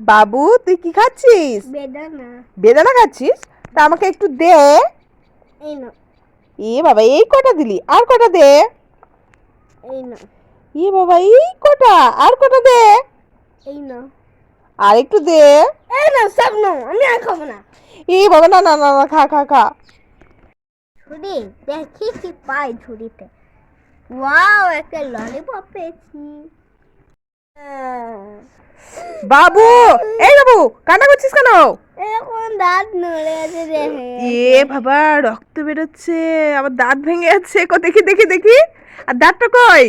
বাবু তুই কি খাচ্ছিস? বেদানা। বেদানা খাচ্ছিস? তা আমাকে একটু দে। এই না এ বাবা এই কটা দিলি? আর কটা দে? এই না এ বাবা এই কটা? আর কটা দে? এই না আর একটু দে। এই না সব না আমি আর খাব না। এ বাবা না না না না খা খা খা। ছুরি দেখি কি পাই ঝুড়িতে। ওয়াও একটা ললিপপ পেয়েছি। বাবু এই বাবু কান্না করছিস কেন? এরকম দাঁত নড়ে আছে দেখে। এ বাবা রক্ত বেরোচ্ছে আবার দাঁত ভেঙে যাচ্ছে কো দেখি দেখি দেখি। আর দাঁতটা কই?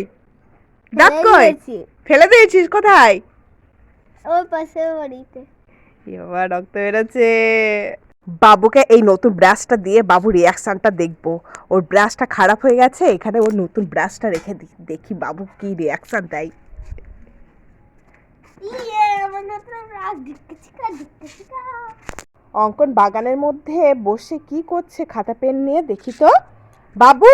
দাঁত কই? ফেলে দিয়েছিস কোথায়? বাড়িতে। বাবা রক্ত বেরোচ্ছে। বাবুকে এই নতুন ব্রাশটা দিয়ে বাবু রিয়াকশনটা দেখব। ওর ব্রাশটা খারাপ হয়ে গেছে এখানে ওর নতুন ব্রাশটা রেখে দিই দেখি বাবু কি রিয়াকশন দেয়। অঙ্কন বাগানের মধ্যে বসে কি করছে খাতা পেন নিয়ে দেখি তো। বাবু!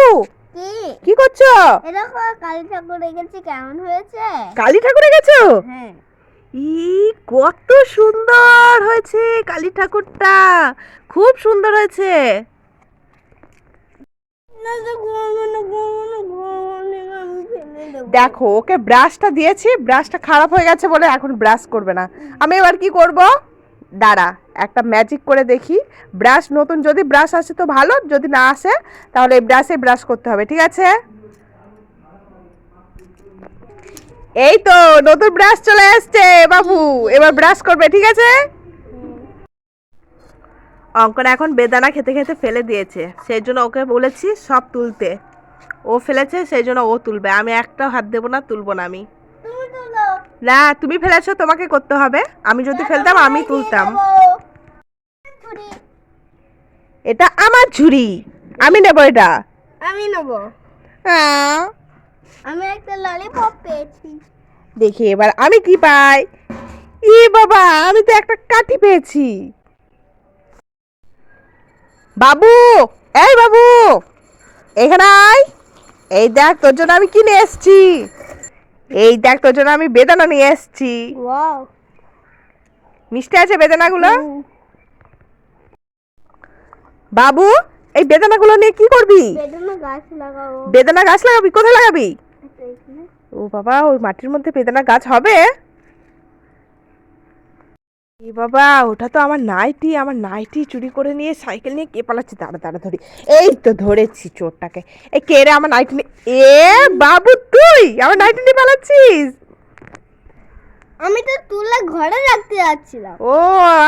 কি? কি করছ? এরকম কালী ঠাকুর রেখেছি কেমন হয়েছে? কালী ঠাকুরে গেছো? হ্যাঁ। ই কত সুন্দর হয়েছে কালী ঠাকুরটা। খুব সুন্দর হয়েছে। না। দেখো, ওকে ব্রাশটা দিয়েছি ব্রাশটা খারাপ হয়ে গেছে বলে এখন ব্রাশ করবে না। আমি এবার কি করব? দাঁড়া, একটা ম্যাজিক করে দেখি। ব্রাশ নতুন, যদি ব্রাশ আসে তো ভালো, যদি না আসে, তাহলে এই ব্রাশে ব্রাশ করতে হবে, ঠিক আছে? এই তো, নতুন ব্রাশ চলে এসছে, বাবু, এবার ব্রাশ করবে, ঠিক আছে? অঙ্কন এখন বেদানা খেতে খেতে ফেলে দিয়েছে, সেই জন্য ওকে বলেছি সব তুলতে। ও ফেলেছে সেই জন্য ও তুলবে। আমি একটাও হাত দেবো না তুলবো না আমি। না তুমি ফেলেছো তোমাকে করতে হবে। আমি যদি ফেলতাম আমি তুলতাম। এটা আমার ঝুড়ি আমি নেব এটা। আমি নেব। আহ, আমি একটা ললিপপ পেয়েছি। দেখি এবার আমি কি পাই? ই বাবা আমি তো একটা কাঠি পেয়েছি। বাবু এই বাবু! এখানে এই দেখ তোর জন্য আমি কিনে এসছি। এই দেখ তোর জন্য আমি বেদানা নিয়ে এসছি। মিষ্টি আছে বেদানাগুলো? বাবু এই বেদানাগুলো নিয়ে কি করবি? বেদানা গাছ লাগাবো। বেদানা গাছ লাগাবি? কোথায় লাগাবি? ও বাবা ওই মাটির মধ্যে বেদানা গাছ হবে? এ বাবা ওটা তো আমার নাইটি আমার নাইটি চুরি করে নিয়ে সাইকেল নিয়ে কে পালাচ্ছে? দাঁড়া দাঁড়া ধরি। এই তো ধরেছি চোরটাকে। এ কে রে আমার নাইটি নিয়ে এ বাবু তুই আমার নাইটি নিয়ে পালাচ্ছিস? আমি তো তুলে ঘরে রাখতে যাচ্ছিলাম। ও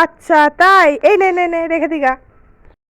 আচ্ছা তাই। এই নে নে নে রেখে দিগা।